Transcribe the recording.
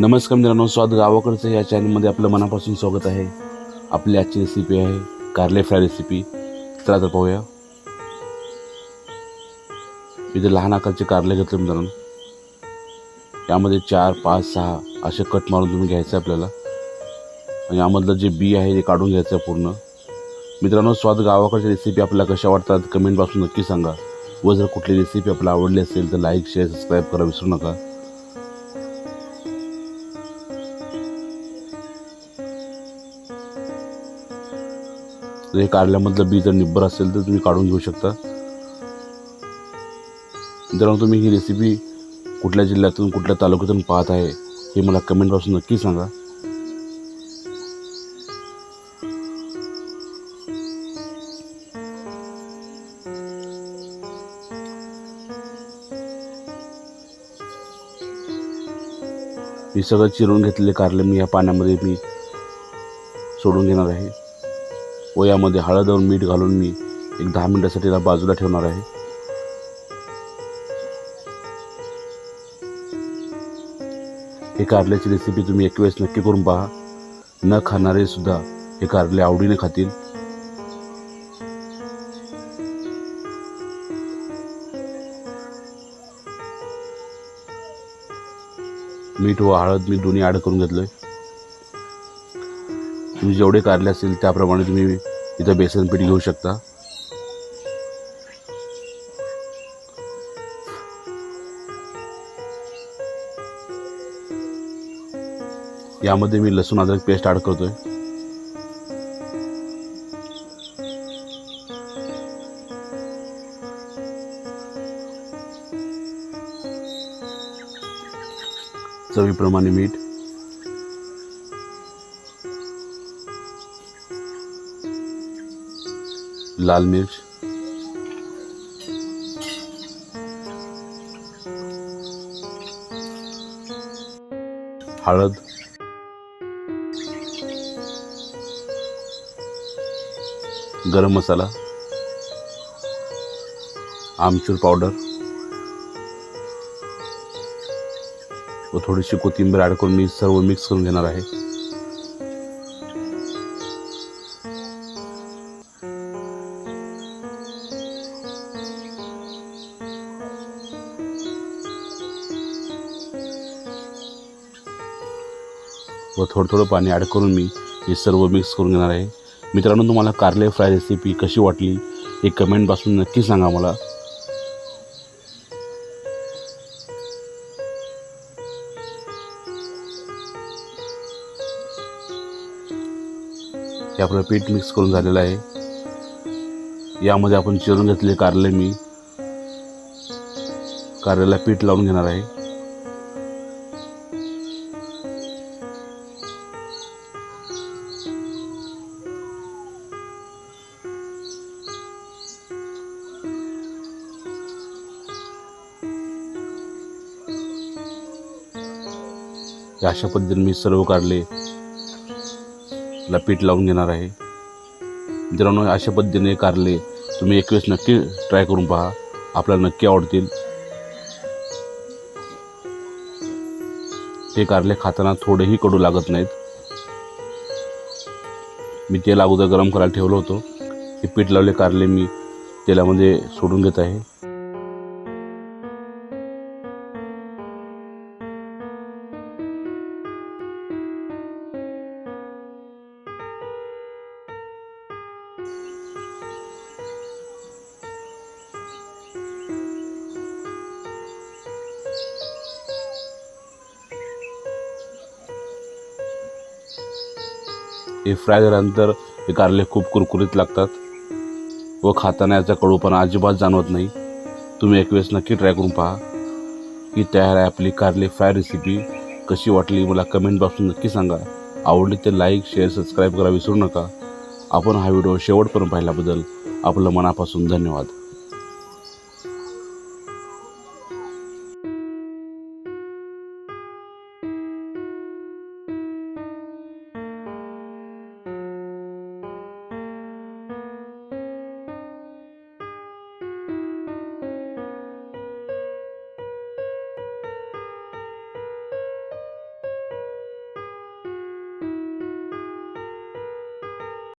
नमस्कार मित्रांनो स्वाद गावाकडचं या चॅनलमध्ये आपलं मनापासून स्वागत आहे. आपली आजची रेसिपी आहे कारले फ्राय रेसिपी चला तर पाहूया. इथे लहान आकारचे कारले घेतले मित्रांनो. यामध्ये चार पाच सहा असे कट मारून तुम्ही घ्यायचं आहे आपल्याला. आणि यामधलं जे बी आहे ते काढून घ्यायचं आहे पूर्ण. मित्रांनो स्वाद गावाकडची रेसिपी आपल्याला कशा वाटतात कमेंटपासून नक्की सांगा. व जर कुठली रेसिपी आपल्याला आवडली असेल तर लाईक शेअर सबस्क्राईब करा विसरू नका. जर हे कारल्यामधलं बी जर निब्बर असेल तर तुम्ही काढून घेऊ शकता. जर तुम्ही ही रेसिपी कुठल्या जिल्ह्यातून कुठल्या तालुक्यातून पाहत आहे हे मला कमेंटपासून नक्की सांगा. मी सगळं चिरून घेतलेले कारले मी या पाण्यामध्ये मी सोडून घेणार आहे. व यामध्ये हळद मीठ घालून मी एक दहा मिनिटासाठी याला बाजूला ठेवणार आहे. हे कारल्याची रेसिपी तुम्ही एक वेळेस नक्की करून पहा. न खाणारे सुद्धा हे कारले आवडीने खातील. मीठ व हळद मी दोन्ही ॲड करून घेतलं आहे तुम्ही जेवढे कारले असतील त्याप्रमाणे तुम्ही इथं बेसन पीठ घेऊ शकता. यामध्ये मी लसूण अद्रक पेस्ट ॲड आहे चवीप्रमाणे मीठ. लाल मिर्च. हळद. गरम मसाला. आमचूर पावडर. व थोडीशी कोथिंबीर ॲड करून मी सर्व मिक्स करून घेणार आहे. व थोडं थोडं पाणी ॲड करून मी हे सर्व मिक्स करून घेणार आहे. मित्रांनो तुम्हाला कारले फ्राय रेसिपी कशी वाटली हे कमेंटपासून नक्की सांगा मला. हे आपलं पीठ मिक्स करून झालेलं आहे. यामध्ये आपण चिरून घेतले कारले मी कारल्याला पीठ लावून घेणार आहे. हे अशा पद्धतीने मी सर्व काढले. ला पीठ लावून घेणार आहे. मित्रांनो अशा पद्धतीने कारले. तुम्ही एक वेळेस नक्की ट्राय करून पहा. आपल्याला नक्की आवडतील. हे कारले खाताना थोडेही कडू लागत नाहीत. मी तेल अगोदर गरम करायला ठेवलं होतं. हे पीठ लावले कारले मी तेलामध्ये सोडून घेत आहे. हे फ्राय झाल्यानंतर हे कारले खूप कुरकुरीत लागतात. व खाताना याचा कडूपणा अजिबात जाणवत नाही. तुम्ही एक वेळेस नक्की ट्राय करून पहा. ही तयार आहे आपली कारले फ्राय रेसिपी कशी वाटली मला कमेंट बॉक्समध्ये नक्की सांगा. आवडली तर लाईक शेअर सबस्क्राईब करा विसरू नका. आपण हा व्हिडिओ शेवटपर्यंत पाहिल्याबद्दल आपलं मनापासून धन्यवाद.